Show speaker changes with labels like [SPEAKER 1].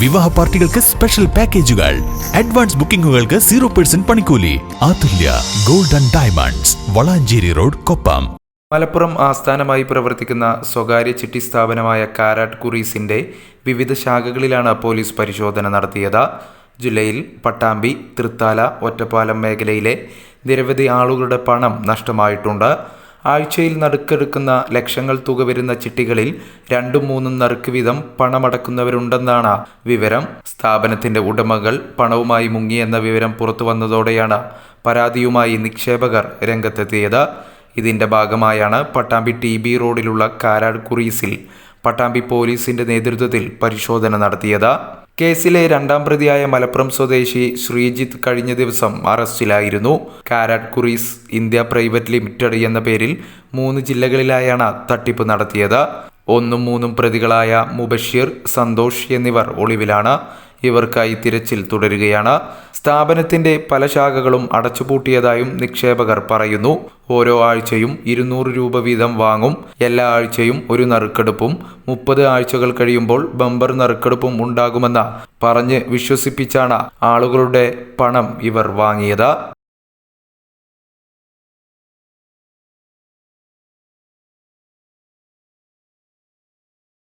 [SPEAKER 1] വിവാഹ പാർട്ടികൾക്ക് സ്പെഷ്യൽ പാക്കേജുകൾ അഡ്വാൻസ് ബുക്കിംഗുകൾക്ക് സീറോ പെർസെന്റ് പണിക്കൂലി. Athulya golden diamonds Valanchery road Koppam.
[SPEAKER 2] Malappuram ആസ്ഥാനമായി പ്രവർത്തിക്കുന്ന സ്വകാര്യ ചിട്ടി സ്ഥാപനമായ കാരാട്ട് കുറീസിന്റെ വിവിധ ശാഖകളിലാണ് പോലീസ് പരിശോധന നടത്തിയത്. ജില്ലയിൽ പട്ടാമ്പി തൃത്താല ഒറ്റപ്പാലം മേഖലയിലെ നിരവധി ആളുകളുടെ പണം നഷ്ടമായിട്ടുണ്ട്. ആഴ്ചയിൽ നറുക്കെടുക്കുന്ന ലക്ഷങ്ങൾ തുക വരുന്ന ചിട്ടികളിൽ രണ്ടും മൂന്നും നറുക്ക് വീതം പണമടക്കുന്നവരുണ്ടെന്നാണ് വിവരം. സ്ഥാപനത്തിന്റെ ഉടമകൾ പണവുമായി മുങ്ങിയെന്ന വിവരം പുറത്തു വന്നതോടെയാണ് പരാതിയുമായി നിക്ഷേപകർ രംഗത്തെത്തിയത്. ഇതിന്റെ ഭാഗമായാണ് പട്ടാമ്പി ടി ബി റോഡിലുള്ള കാരാട് കുറീസിൽ പട്ടാമ്പി പോലീസിന്റെ നേതൃത്വത്തിൽ പരിശോധന നടത്തിയത്. കേസിലെ രണ്ടാം പ്രതിയായ മലപ്പുറം സ്വദേശി ശ്രീജിത്ത് കഴിഞ്ഞ ദിവസം അറസ്റ്റിലായിരുന്നു. Karat Kuries India private limited എന്ന പേരിൽ മൂന്ന് ജില്ലകളിലായാണ് തട്ടിപ്പ് നടത്തിയത്. ഒന്നും മൂന്നും പ്രതികളായ മുബഷീർ സന്തോഷ് എന്നിവർ ഒളിവിലാണ്. ഇവർക്കായി തിരച്ചിൽ തുടരുകയാണ്. സ്ഥാപനത്തിന്റെ പല ശാഖകളും അടച്ചുപൂട്ടിയതായും നിക്ഷേപകർ പറയുന്നു. ഓരോ ആഴ്ചയും ഇരുന്നൂറ് രൂപ വീതം വാങ്ങും. എല്ലാ ആഴ്ചയും ഒരു നറുക്കെടുപ്പും. മുപ്പത് ആഴ്ചകൾ കഴിയുമ്പോൾ ബമ്പർ നറുക്കെടുപ്പും ഉണ്ടാകുമെന്ന് പറഞ്ഞ് വിശ്വസിപ്പിച്ചാണ് ആളുകളുടെ പണം ഇവർ വാങ്ങിയത്.